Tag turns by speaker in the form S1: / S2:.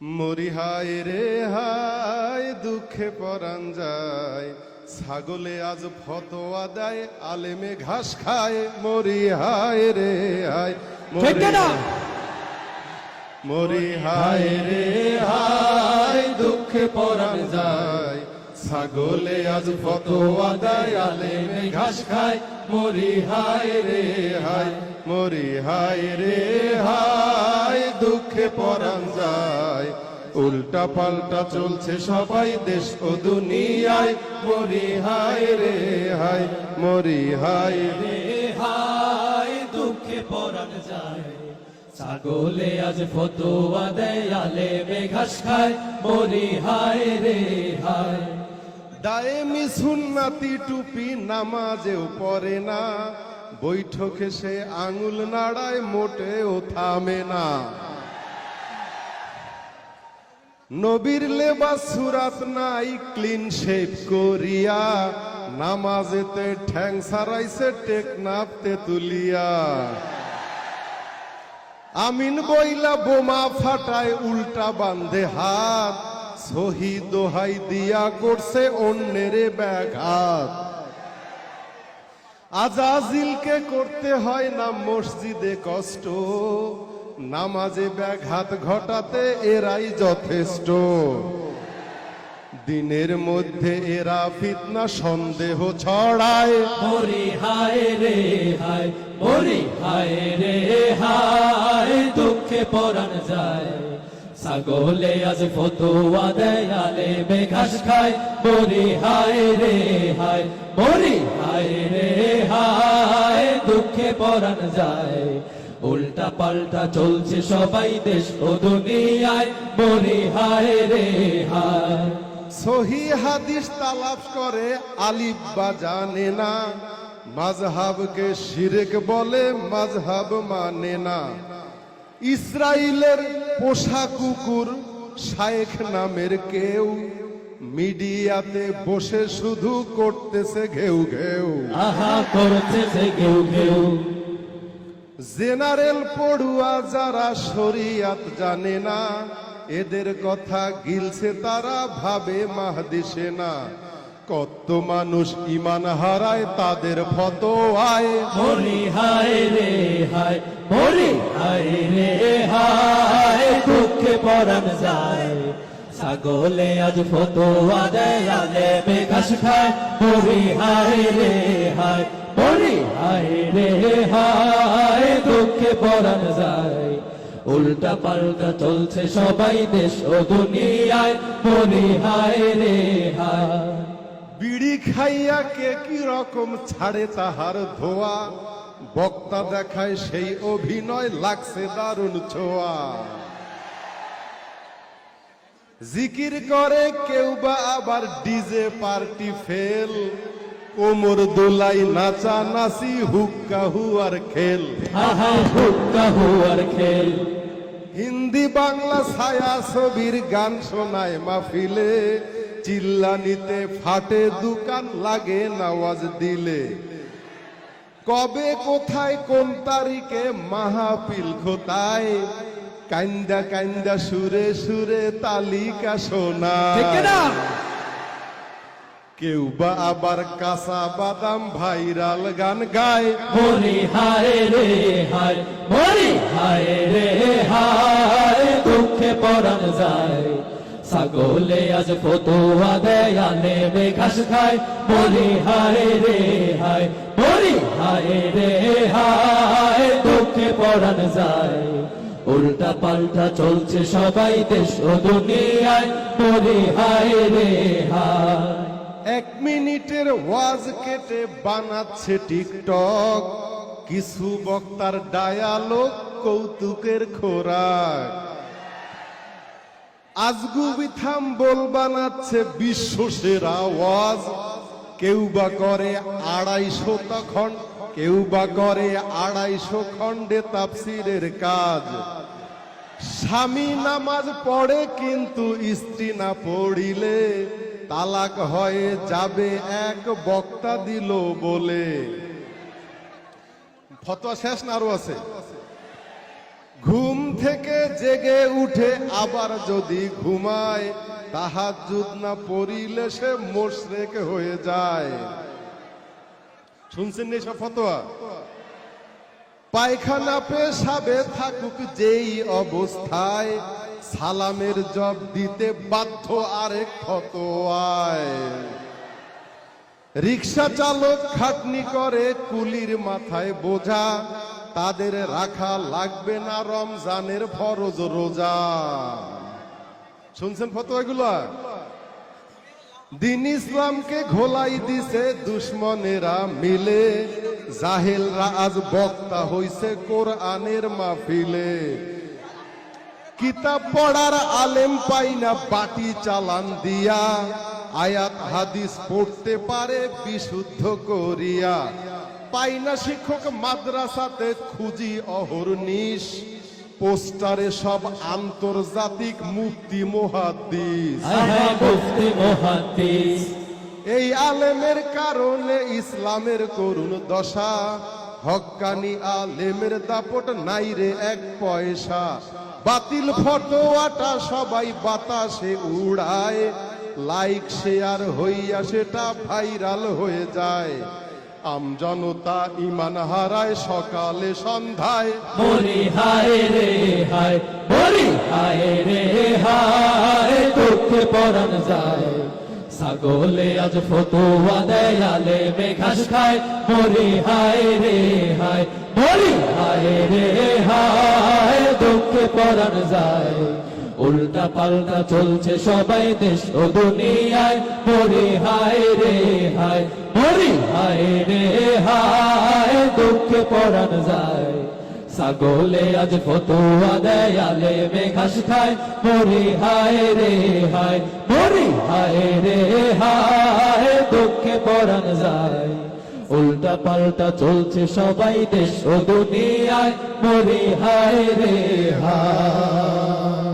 S1: মরি হায় রে হায় দুঃখে পরাণ যায়। ছাগলে আজ ফতোয়া দেয় আলেমে ঘাস খায়। মরি হায় রে হায় মরি হায় রে হায় দুঃখে পরাণ যায়। ছাগলে আজ ফতোয়া দেয় আলেমে ঘাস খায়। মরি হায় রে হায় মরি হায় রে হায় দুঃখে পরাণ যায়। উল্টা পাল্টা চলছে সবাই দেশ ও দুনিয়ায়। মরি হায় রে হায়, মরি হায় রে
S2: হায়, দুঃখে পরাণ যায়। ছাগলে আজ ফতোয়া দেয়, আলে মেঘাস খায়, মরি হায় রে হায়।
S1: দায়েমি সুন্নাতি টুপি নামাজেও পড়ে না। বৈঠকে সে আঙুল নাড়ায়, মোটেও থামে না। নবীর লেবা সুরাত নাই ক্লিন শেপ করিয়া, নামাজেতে ঠ্যাং সারাইছে টেকনাফ তেতুলিয়া আমিন বইলা বোমা ফাটায়, উল্টা বান্ধে হাত, সহি দোহাই দিয়া করছে অন্যেরে ব্যাঘাত আজাজিলকে করতে হয় না মসজিদে কষ্ট নামাজে ব্যাঘাত ঘটাতে এরাই যথেষ্ট। দিনের মধ্যে এরা ফিতনা সন্দেহ ছড়ায়।
S2: মরি হায় রে হায়, মরি হায় রে হায়, দুঃখে পরাণ যায়। ছাগলে আজ ফতোয়া দেয় আলে মেঘাস খায়। মরি হায় রে হায়, মরি হায় রে হায়, দুঃখে পরাণ যায়। উল্টা পাল্টা চলছে সবাই দেশ ও দুনিয়ায়। মরি হায় রে হায়।
S1: সহি হাদিস তালাফ করে আলিফ বা জানে না। মাঝহাবকে শিরেক বলে মাঝহাব মানে না। ইসরায়েলের পোষা কুকুর শায়েখ নামের কেউ। মিডিয়াতে বসে শুধু করতেছে ঘেউ ঘেউ।
S2: আহা করছে সে কেউ কেউ
S1: জেনারেল পড়ুয়া যারা শরিয়াত জানে না, এদের কথা গিলছে তারা, ভাবে মাহদিসে না কত মানুষ ইমান হারায়, তাদের ফতোয়ায়।
S2: মরি হায় রে হায় মরি হায় রে হায়, দুঃখে পরাণ যায়। ছাগলে আজ ফতোয়া দেয় আলে বেঘাস খায়। মরি হায় রে হায় মরি হায় রে হায়, দুঃখে পরাণ যায়। উল্টা পাল্টা চলছে সবাই দেশ ও দুনিয়ায় মরি হায় রে হায়।
S1: বিড়ি খাইয়া কে কি রকম ছাড়ে তাহার ধোয়া? বক্তা দেখায় সেই অভিনয় লাগছে দারুণ ছোঁয়া। জিকির করে কেউ বা আবার ডিজে পার্টি ফেল। কোমর দোলাই নাচা নাচি হুক্কা হুয়ার খেল।
S2: হুক্কা হুয়ার খেল।
S1: হিন্দি বাংলা ছায়া ছবির গান শোনায় মাহফিলে। চিল্লানিতে ফাটে দোকান লাগে নাওয়াজ দিলে। কবে কোথায় কোন তারিখে মাহাপিল খোতায় কান্দা কান্দা সুরে সুরে তালিকা শোনায় কেউ বা আবার কাঁচা বাদাম ভাইরাল গান গায়।
S2: মরি হায় রে হায় মরি হায় রে হায় দুঃখে পরাণ যায়। ছাগলে আজ ফতোয়া দেয় আনে ঘাস খায়। মরি হায় রে হায় মরি হায় রে হায় দুঃখে পরাণ যায়। উল্টা পাল্টা চলছে সবাই দেশ ও দুনিয়ায়। মরি হায় রে
S1: এক মিনিটের ওয়াজ কেটে বানাচ্ছে টিকটক। কিছু বক্তার ডায়ালগ কৌতুকের খোরাক। আজগুবি থাম বল বানাচ্ছে বিশ্ব সেরা ওয়াজ। কেউ বা করে আড়াইশো তখন, কেউ বা করে আড়াইশো খণ্ডে তাপসিরের কাজ। স্বামী নামাজ পড়ে কিন্তু স্ত্রী না পড়িলে তালাক হয়ে যাবে এক বক্তা দিল বলে। ফতোয়া শেষ না আরও আছে? ঘুম থেকে জেগে উঠে আবার যদি ঘুমায়, তাহাজ্জুদ না পড়িলে সে মোশরেক হয়ে যায়। শুনছেন এসব ফতোয়া? পায়খানা পেশাবে থাকুক যেই অবস্থায়, সালামের জব দিতে বাধ্য আরেক ফতোয়ায়। রিক্সা চালক খাটনি করে, কুলির মাথায় বোঝা, তাদের রাখা লাগবে না রমজানের ফরজ রোজা। শুনছেন ফতোয়াগুলা? দিন ইসলামকে ঘোলাই দিছে দুশ্মনেরা মিলে। জাহেলরা আজ বক্তা হইছে কোরআনের মাহফিলে। কিতাব পড়ার আলেম পাই না, বাটি চালান দিয়া। আয়াত, হাদিস পড়তে পারে বিশুদ্ধ করিয়া। পাই না শিক্ষক মাদ্রাসাতে খুঁজি অহর্নিশ পোস্টারে সব আন্তর্জাতিক মুক্তি মহাদ্দিস।
S2: হায় মুফতি, মুহাদ্দিস।
S1: এই আলেমের কারণে ইসলামের করুণ দশা। হক্কানি আলেমের দাপট নাই রে এক পয়সা। বাতিল ফটোয়াটা সবাই বাতাসে উড়ায়। লাইক, শেয়ার হইয়া সেটা ভাইরাল হয়ে যায়। আমজনতা ইমান হারায় সকালে সন্ধ্যায়।
S2: হায় রে হায় হায় রে হায় যায়। ছাগলে আজ ফতুয়া দেয়ালে মেঘাস খায়, মরি হায় রে হায়, মরি হায় রে হায়, দুঃখে পরাণ যায়। উল্টা পাল্টা চলছে সবাই দেশ ও দুনিয়ায়, মরি হায় রে হায়, মরি হায় রে হায়, দুঃখে পরাণ যায়। ছাগলে আজ ফতুয়া দেয়ালে মেঘাস খায়, মরি হায় রে হায় মরি হায় রে, হায়, দুঃখে পরাণ যায়। উল্টা পাল্টা চলছে সবাই দেশ ও দুনিয়ায়, মরি হায় রে, হায়।